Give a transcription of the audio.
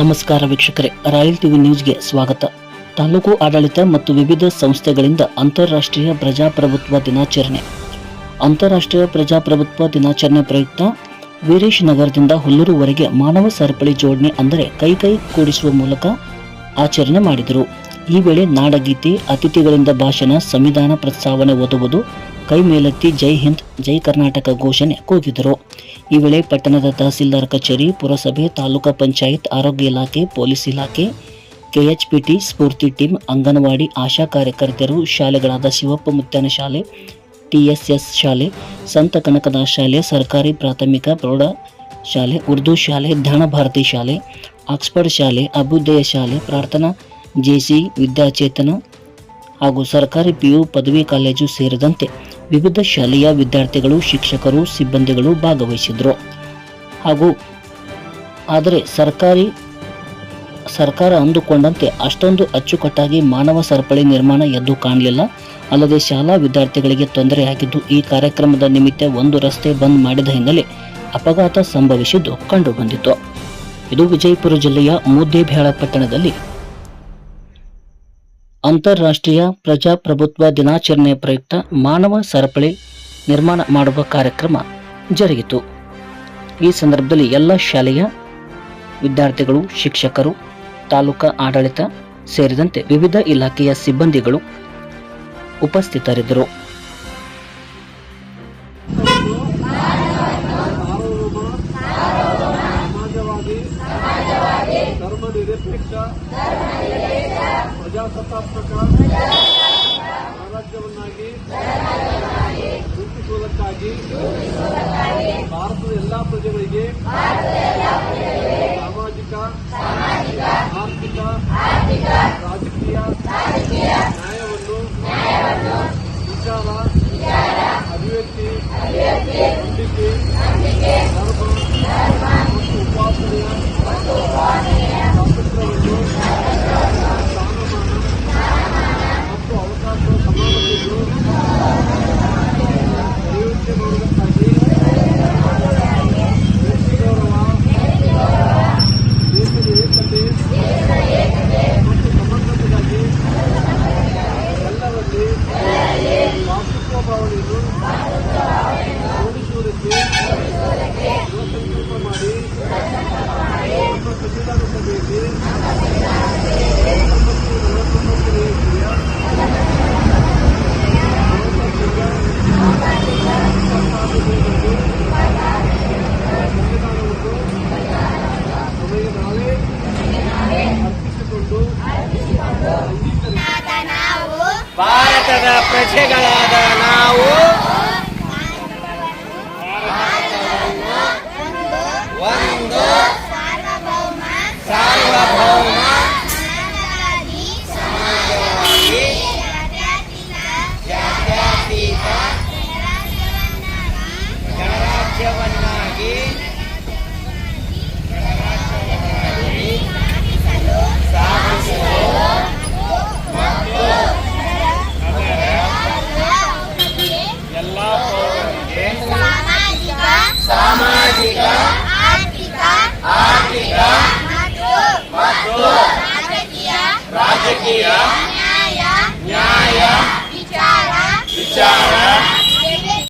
ನಮಸ್ಕಾರ ವೀಕ್ಷಕರೇ, royal TV ನ್ಯೂಸ್ಗೆ ಸ್ವಾಗತ. ತಾಲೂಕು ಆಡಳಿತ ಮತ್ತು ವಿವಿಧ ಸಂಸ್ಥೆಗಳಿಂದ ಅಂತಾರಾಷ್ಟ್ರೀಯ ಪ್ರಜಾಪ್ರಭುತ್ವ ದಿನಾಚರಣೆ. ಅಂತಾರಾಷ್ಟ್ರೀಯ ಪ್ರಜಾಪ್ರಭುತ್ವ ದಿನಾಚರಣೆ ಪ್ರಯುಕ್ತ ವೀರೇಶ್ ನಗರದಿಂದ ಹುಲ್ಲೂರುವರೆಗೆ ಮಾನವ ಸರಪಳಿ ಜೋಡಣೆ ಅಂದರೆ ಕೈ ಕೈ ಕೂಡಿಸುವ ಮೂಲಕ ಆಚರಣೆ ಮಾಡಿದರು. ಈ ವೇಳೆ ನಾಡಗೀತೆ, ಅತಿಥಿಗಳಿಂದ ಭಾಷಣ, ಸಂವಿಧಾನ ಪ್ರಸ್ತಾವನೆ ಓದುವುದು ಕೈ ಮೇಲೆತ್ತಿ ಜೈ ಹಿಂದ್, ಜೈ ಕರ್ನಾಟಕ ಘೋಷಣೆ ಕೂಗಿದರು. ಈ ವೇಳೆ ಪಟ್ಟಣದ ತಹಸೀಲ್ದಾರ್ ಕಚೇರಿ, ಪುರಸಭೆ, ತಾಲೂಕಾ ಪಂಚಾಯತ್, ಆರೋಗ್ಯ ಇಲಾಖೆ, ಪೊಲೀಸ್ ಇಲಾಖೆ, ಕೆಎಚ್ಪಿಟಿ ಸ್ಫೂರ್ತಿ ಟೀಮ್, ಅಂಗನವಾಡಿ ಆಶಾ ಕಾರ್ಯಕರ್ತರು ಶಾಲೆಗಳಾದ ಶಿವಪ್ಪ ಮುತ್ಯಾನ ಶಾಲೆ, ಟಿಎಸ್ಎಸ್ ಶಾಲೆ, ಸಂತ ಕನಕದಾಸ ಶಾಲೆ, ಸರ್ಕಾರಿ ಪ್ರಾಥಮಿಕ ಪ್ರೌಢ ಶಾಲೆ, ಉರ್ದು ಶಾಲೆ, ಧ್ಯಾನ ಭಾರತಿ ಶಾಲೆ, ಆಕ್ಸ್ಫರ್ಡ್ ಶಾಲೆ, ಅಭ್ಯುದಯ ಶಾಲೆ, ಪ್ರಾರ್ಥನಾ ಜೆಸಿ ವಿದ್ಯಾಚೇತನ ಹಾಗೂ ಸರ್ಕಾರಿ ಪಿಯು ಪದವಿ ಕಾಲೇಜು ಸೇರಿದಂತೆ ವಿವಿಧ ಶಾಲೆಯ ವಿದ್ಯಾರ್ಥಿಗಳು, ಶಿಕ್ಷಕರು, ಸಿಬ್ಬಂದಿಗಳು ಭಾಗವಹಿಸಿದರು. ಹಾಗೂ ಆದರೆ ಸರ್ಕಾರಿ, ಸರ್ಕಾರ ಅಂದುಕೊಂಡಂತೆ ಅಷ್ಟೊಂದು ಅಚ್ಚುಕಟ್ಟಾಗಿ ಮಾನವ ಸರಪಳಿ ನಿರ್ಮಾಣ ಎದ್ದು ಕಾಣಲಿಲ್ಲ. ಅಲ್ಲದೆ ಶಾಲಾ ವಿದ್ಯಾರ್ಥಿಗಳಿಗೆ ತೊಂದರೆಯಾಗಿದ್ದು ಈ ಕಾರ್ಯಕ್ರಮದ ನಿಮಿತ್ತ ಒಂದು ರಸ್ತೆ ಬಂದ್ ಮಾಡಿದ ಹಿನ್ನೆಲೆ ಅಪಘಾತ ಸಂಭವಿಸಿದ್ದು ಕಂಡುಬಂದಿತು ಇದು ವಿಜಯಪುರ ಜಿಲ್ಲೆಯ ಮುದ್ದೇಬ್ಯಾಳ ಪಟ್ಟಣದಲ್ಲಿ ಅಂತಾರಾಷ್ಟ್ರೀಯ ಪ್ರಜಾಪ್ರಭುತ್ವ ದಿನಾಚರಣೆ ಪ್ರಯುಕ್ತ ಮಾನವ ಸರಪಳಿ ನಿರ್ಮಾಣ ಮಾಡುವ ಕಾರ್ಯಕ್ರಮ ಜರುಗಿತು. ಈ ಸಂದರ್ಭದಲ್ಲಿ ಎಲ್ಲ ಶಾಲೆಯ ವಿದ್ಯಾರ್ಥಿಗಳು, ಶಿಕ್ಷಕರು, ತಾಲೂಕಾ ಆಡಳಿತ ಸೇರಿದಂತೆ ವಿವಿಧ ಇಲಾಖೆಯ ಸಿಬ್ಬಂದಿಗಳು ಉಪಸ್ಥಿತರಿದ್ದರು. ప్రజాసత్తాత్మక ಅಂಗೀಕರಿಸಿ ಭಾರತದ ಪ್ರಜೆಗಳಾದ ನಾವು Sama jika. Sama jika. Artika Artika Matur. Matur. Rajekia. Rajekia. Nyaya. Nyaya. Bicara. Bicara.